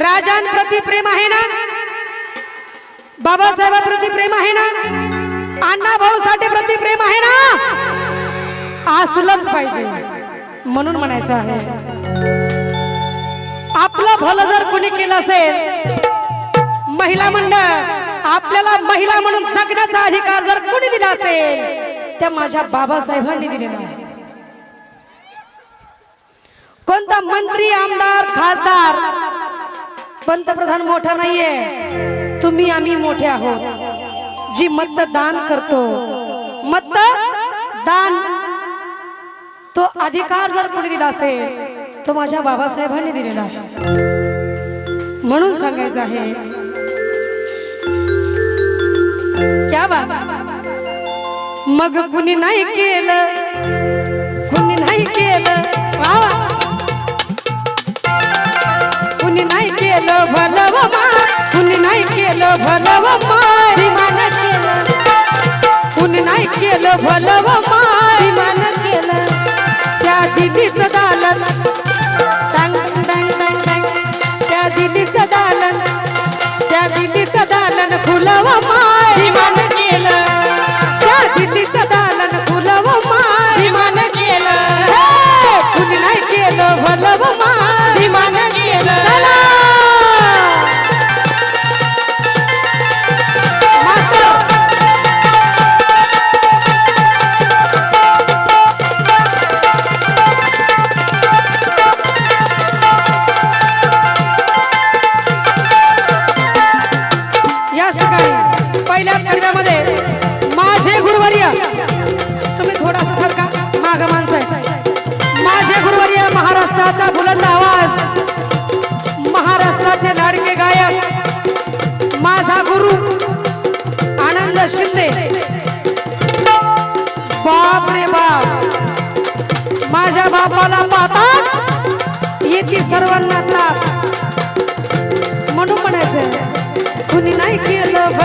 राजांप्रती प्रेम आहे ना? बाबासाहेबांप्रती प्रेम आहे ना? अण्णा भाऊ साठी प्रती प्रेम आहे ना? असलंच पाहिजे. म्हणून म्हणायचं आहे. आपलं भलं जर कोणी केलं असेल महिला मंडळ आपल्याला महिला म्हणून जगण्याचा अधिकार जर कोणी दिला असेल त्या माझ्या बाबासाहेबांनी दिलेला आहे. कोणता मंत्री आमदार खासदार पंतप्रधान मोठा नाहीये. तुम्ही आम्ही मोठे आहोत. जी मतदान करतो. मतदान. तो अधिकार जर कोणी दिला असेल तो माझ्या बाबासाहेबांनी दिलेला आहे. म्हणून सांगायचं आहे क्या बाबा मग कुणी नाही केलं केलं भलव कुणी नाही केलं भलव व मान केलं. कुणी नाही केलं भलव व मान केलं. त्या दिदीचं दालन शिंदे बाप रे बाप। माझ्या बापाला पाहताच येते सर्वांना त्रास म्हणून म्हणायचं कुणी नाही केलं